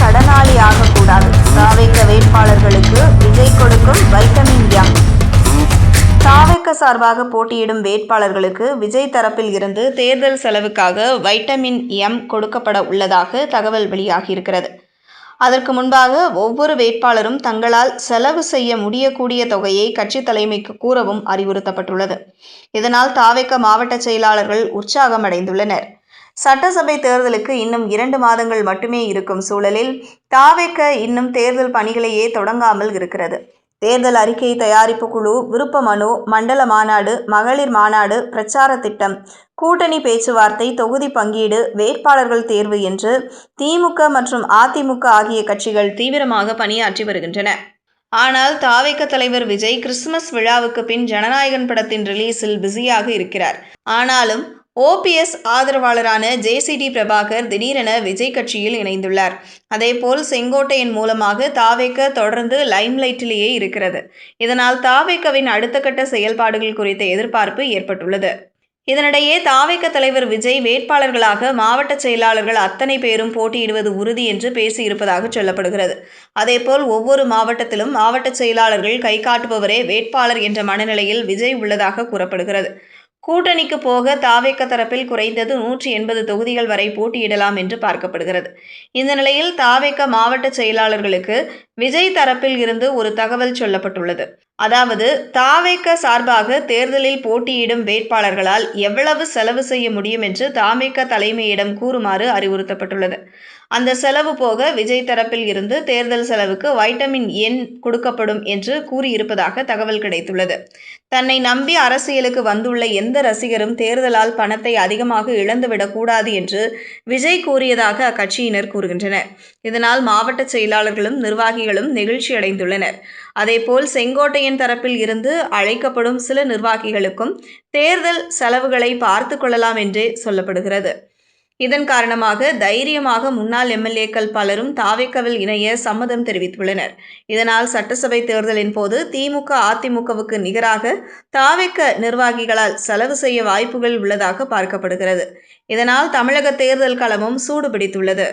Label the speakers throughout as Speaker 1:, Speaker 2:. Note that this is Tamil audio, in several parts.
Speaker 1: கடனாளி ஆகக்கூடாது தாவேக்க வேட்பாளர்களுக்கு விஜய் கொடுக்கும் வைட்டமின் எம் தாவேக்க சார்பாக போட்டியிடும் வேட்பாளர்களுக்கு விஜய் தரப்பில் இருந்து தேர்தல் செலவுக்காக வைட்டமின் எம் கொடுக்கப்பட உள்ளதாக தகவல் வெளியாகியிருக்கிறது. அதற்கு முன்பாக ஒவ்வொரு வேட்பாளரும் தங்களால் செலவு செய்ய முடியக்கூடிய தொகையை கட்சி தலைமைக்கு கூறவும் அறிவுறுத்தப்பட்டுள்ளது. இதனால் தாவேக்க மாவட்ட செயலாளர்கள் உற்சாகம் அடைந்துள்ளனர் சட்டசபை தேர்தலுக்கு இன்னும் இரண்டு மாதங்கள் மட்டுமே இருக்கும் சூழலில் தாவேக்க இன்னும் தேர்தல் பணிகளையே தொடங்காமல் இருக்கிறது. தேர்தல் அறிக்கை தயாரிப்பு குழு விருப்ப மனு மண்டல மாநாடு மகளிர் மாநாடு பிரச்சார திட்டம் கூட்டணி பேச்சுவார்த்தை தொகுதி பங்கீடு வேட்பாளர்கள் தேர்வு என்று திமுக மற்றும் அதிமுக ஆகிய கட்சிகள் தீவிரமாக பணியாற்றி வருகின்றன. ஆனால் தாவேக்க தலைவர் விஜய் கிறிஸ்துமஸ் விழாவுக்கு பின் ஜனநாயகன் படத்தின் ரிலீஸில் பிஸியாக இருக்கிறார். ஆனாலும் ஓபிஎஸ் ஆதரவாளரான ஜேசிடி பிரபாகர் திடீரென விஜய் கட்சியில் இணைந்துள்ளார். அதேபோல் செங்கோட்டையின் மூலமாக தாவேக்க தொடர்ந்து லைம்லைட்டிலேயே இருக்கிறது. இதனால் தாவேக்கவின் அடுத்த கட்ட செயல்பாடுகள் குறித்த எதிர்பார்ப்பு ஏற்பட்டுள்ளது. இதனிடையே தாவேக்க தலைவர் விஜய் வேட்பாளர்களாக மாவட்ட செயலாளர்கள் அத்தனை பேரும் போட்டியிடுவது உறுதி என்று பேசியிருப்பதாக சொல்லப்படுகிறது. அதேபோல் ஒவ்வொரு மாவட்டத்திலும் மாவட்ட செயலாளர்கள் கை காட்டுபவரே வேட்பாளர் என்ற மனநிலையில் விஜய் உள்ளதாக கூறப்படுகிறது. கூட்டணிக்கு போக தாவேக்க தரப்பில் குறைந்தது நூற்றி எண்பது தொகுதிகள் வரை போட்டியிடலாம் என்று பார்க்கப்படுகிறது. இந்த நிலையில் தாவேக்க மாவட்ட செயலாளர்களுக்கு விஜய் தரப்பில் இருந்து ஒரு தகவல் சொல்லப்பட்டுள்ளது. அதாவது தாவேக்க சார்பாக தேர்தலில் போட்டியிடும் வேட்பாளர்களால் எவ்வளவு செலவு செய்ய முடியும் என்று தாவேக்க தலைமையிடம் கூறுமாறு அறிவுறுத்தப்பட்டுள்ளது. அந்த செலவு போக விஜய் தரப்பில் இருந்து தேர்தல் செலவுக்கு வைட்டமின் எண் கொடுக்கப்படும் என்று கூறியிருப்பதாக தகவல் கிடைத்துள்ளது. தன்னை நம்பி அரசியலுக்கு வந்துள்ள எந்த ரசிகரும் தேர்தலால் பணத்தை அதிகமாக இழந்துவிடக் கூடாது என்று விஜய் கூறியதாக அக்கட்சியினர் கூறுகின்றனர். இதனால் மாவட்ட செயலாளர்களும் நிர்வாகிகளும் நெகிழ்ச்சி அடைந்துள்ளனர். அதேபோல் செங்கோட்டையன் தரப்பில் இருந்து அழைக்கப்படும் சில நிர்வாகிகளுக்கும் தேர்தல் செலவுகளை பார்த்து கொள்ளலாம் என்றே சொல்லப்படுகிறது. இதன் காரணமாக தைரியமாக முன்னாள் எம்எல்ஏக்கள் பலரும் தாவேக்கவில் இணைய சம்மதம் தெரிவித்துள்ளனர். இதனால் சட்டசபை தேர்தலின் போது திமுக அதிமுகவுக்கு நிகராக தாவேக்க நிர்வாகிகளால் செலவு செய்ய வாய்ப்புகள் உள்ளதாக பார்க்கப்படுகிறது. இதனால் தமிழக தேர்தல் களமும் சூடுபிடித்துள்ளது.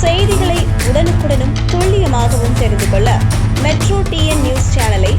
Speaker 2: செய்திகளை உடனுக்குடனும் துல்லியமாகவும் தெரிந்து கொள்ள மெட்ரோ டிஎன் நியூஸ் சேனலை